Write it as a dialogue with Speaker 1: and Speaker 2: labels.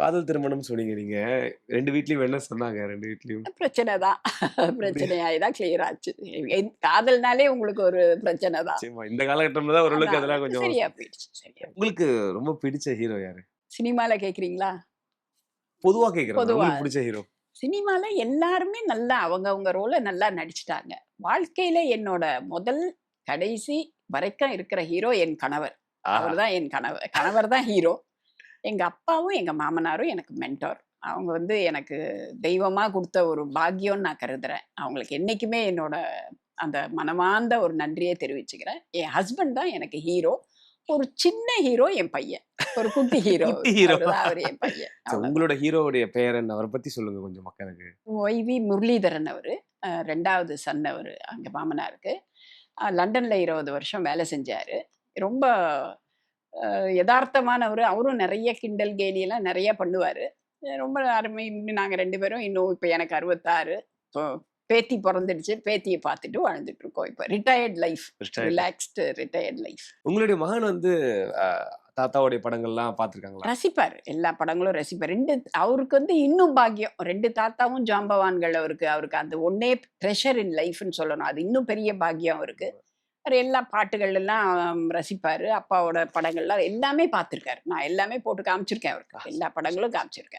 Speaker 1: காதல் திருமணம் சொன்னீங்க நீங்க. 2 வீட்லயும் என்ன சொன்னாங்க? 2 வீட்லயும்.
Speaker 2: பிரச்சனை தான். பிரச்சனையாயி தான் கிளியர் ஆச்சு. காதல்னாலே உங்களுக்கு ஒரு பிரச்சனை தான்.
Speaker 1: இந்த காலகட்டம்ல தான் ஓரளவுக்கு அதெல்லாம் கொஞ்சம்
Speaker 2: சரியா போயிடுச்சு. சரியா
Speaker 1: உங்களுக்கு ரொம்ப பிடிச்ச ஹீரோ யாரு?
Speaker 2: சினிமால கேட்குறீங்களா?
Speaker 1: பொதுவா. உங்களுக்கு பிடிச்ச ஹீரோ.
Speaker 2: சினிமால எல்லாருமே நல்லா அவங்கவங்க ரோல நல்லா நடிச்சுட்டாங்க. வாழ்க்கையில என்னோட முதல், கடைசி வரைக்கும் இருக்கிற ஹீரோ என் கணவர். அவர் தான் என் கணவர். கணவர் தான் ஹீரோ. எங்க அப்பாவும், எங்க மாமனாரும் எனக்கு மென்டார். அவங்க வந்து எனக்கு தெய்வமா குடுத்த ஒரு பாக்கியம்னு நான் கருதுறேன். அவங்களுக்கு என்னைக்குமே என்னோட அந்த மனமார்ந்த ஒரு நன்றிய தெரிவிச்சுக்கிறேன். என் ஹஸ்பண்ட் தான் எனக்கு ஹீரோ. ஒரு சின்ன ஹீரோ என் பையன். ஒரு குட்டி ஹீரோ.
Speaker 1: ஹீரோ.
Speaker 2: அவரு என் பையன்.
Speaker 1: உங்களோட ஹீரோவுடைய பெயர் என்ன? அவர பத்தி சொல்லுங்க கொஞ்சம் மக்களுக்கு.
Speaker 2: ஒய்.வி. முரளிதரன் அவரு. 2வது சன் அவரு அங்க மாமனாருக்கு. லண்டன்ல 20 வருஷம் வேலை செஞ்சாரு. ரொம்ப அ எதார்த்தமானவரு. அவரும் நெறைய கிண்டல், கேலி எல்லாம் நெறைய பண்ணுவாரு. ரொம்ப அருமை. இன்னும் நாங்க 2 பேரும் இன்னும் இப்ப எனக்கு 66. இப்போ பேத்தி பொறந்துடுச்சு. பேத்திய பார்த்துட்டு வாழ்ந்துட்டு இருக்கோம் இப்ப. Retired life. Relaxed retired life.
Speaker 1: உங்களுடைய மகன் வந்து தாத்தாவுடைய படங்கள்லாம் பார்த்துருக்காங்களா?
Speaker 2: ரசிப்பாரு. எல்லா படங்களும் ரசிப்பாரு. 2 அவருக்கு வந்து இன்னும் பாக்கியம். 2 தாத்தாவும் ஜாம்பவான்கள் அவருக்கு. அவருக்கு அந்த ஒண்ணே ட்ரெஷர் இன் லைஃப்ன்னு சொல்லணும். அது இன்னும் பெரிய பாக்கியம் அவருக்கு. அவரு எல்லா பாட்டுகள் எல்லாம் ரசிப்பாரு. அப்பாவோட படங்கள்லாம் எல்லாமே பார்த்துருக்காரு. நான் எல்லாமே போட்டு காமிச்சிருக்கேன் அவருக்கு. எல்லா படங்களும் காமிச்சிருக்கேன்.